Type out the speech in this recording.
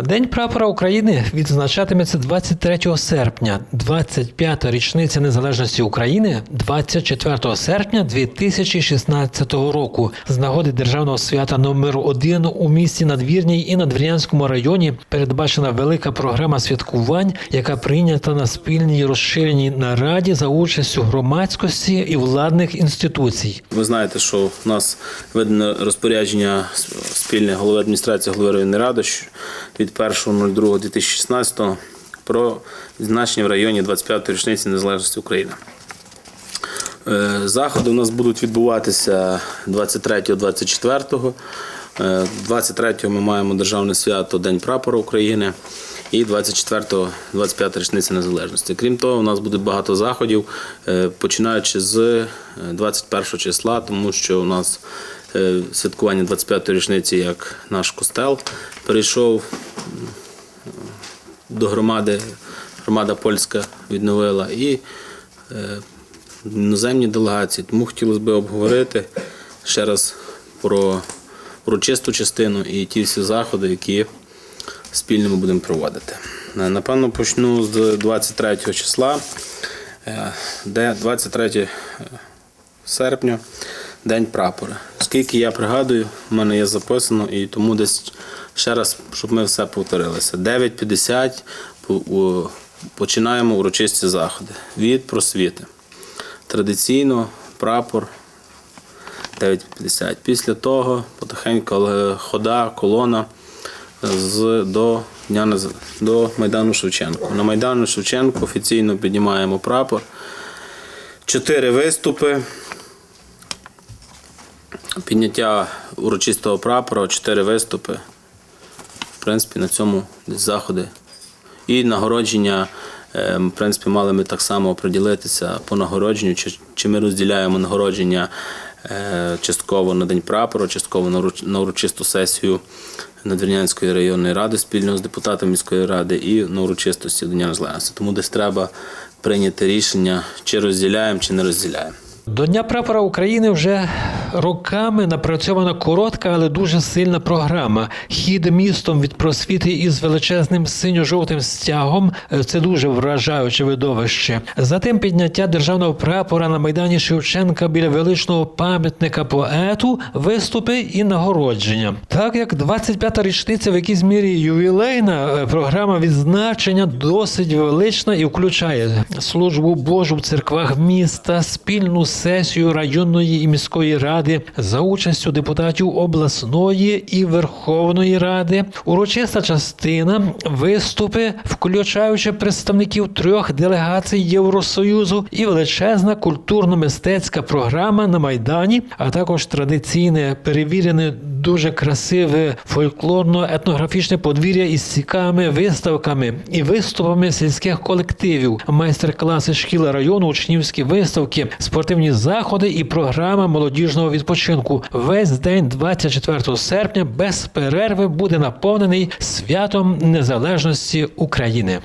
День прапора України відзначатиметься 23 серпня, 25-та річниця незалежності України 24 серпня 2016 року. З нагоди державного свята номер 1 у місті Надвірній і Надвірнянському районі передбачена велика програма святкувань, яка прийнята на спільній розширеній нараді за участю громадськості і владних інституцій. Ви знаєте, що у нас видано розпорядження спільне голови адміністрації голови районної ради від 1.02.2016 про відзначення в районі 25-ї річниці незалежності України. Е, Заходи у нас будуть відбуватися 23-24. 23-го ми маємо державне свято День прапора України і 24-го 25 річниця незалежності. Крім того, у нас буде багато заходів, е, починаючи з е, 21 числа, тому що у нас е, святкування 25-ї річниці, як наш костел перейшов до громади, громада польська відновила і е, іноземні делегації. Тому хотілося б обговорити ще раз про урочисту частину і ті всі заходи, які спільно ми будемо проводити. Е, Напевно, почну з 23 числа, е, де 23 серпня, День прапора. Скільки я пригадую, в мене є записано, і тому десь ще раз, щоб ми все повторилися. 9.50 починаємо урочисті заходи від просвіти. Традиційно прапор 9.50. Після того потихеньку хода, колона з, до, Дня до Майдану Шевченко. На Майдану Шевченко офіційно піднімаємо прапор. Чотири виступи. Підняття урочистого прапора, чотири виступи. В принципі, на цьому заходи. І нагородження, е, в принципі, мали ми так само оприділитися по нагородженню, чи, чи ми розділяємо нагородження е, частково на День прапора, частково на урочисту сесію Надвірнянської районної ради спільно з депутатом міської ради і на урочистості Дня Незалежності. Тому десь треба прийняти рішення, чи розділяємо, чи не розділяємо. До Дня прапора України вже роками напрацьована коротка, але дуже сильна програма. Хід містом від просвіти із величезним синьо-жовтим стягом це дуже вражаюче видовище. Затим підняття державного прапора на майдані Шевченка біля величного пам'ятника поету, виступи і нагородження. Так як 25-та річниця в якійсь мірі ювілейна, е, програма відзначення досить велична і включає службу Божу в церквах міста, спільну сесію районної і міської ради за участю депутатів обласної і Верховної Ради, урочиста частина, виступи, включаючи представників трьох делегацій Євросоюзу, і величезна культурно-мистецька програма на майдані, а також традиційне перевірене дуже красиве фольклорно-етнографічне подвір'я із цікавими виставками і виступами сільських колективів, майстер-класи шкіл району, учнівські виставки, спортивні заходи і програма молодіжного відпочинку. Весь день 24 серпня без перерви буде наповнений святом незалежності України.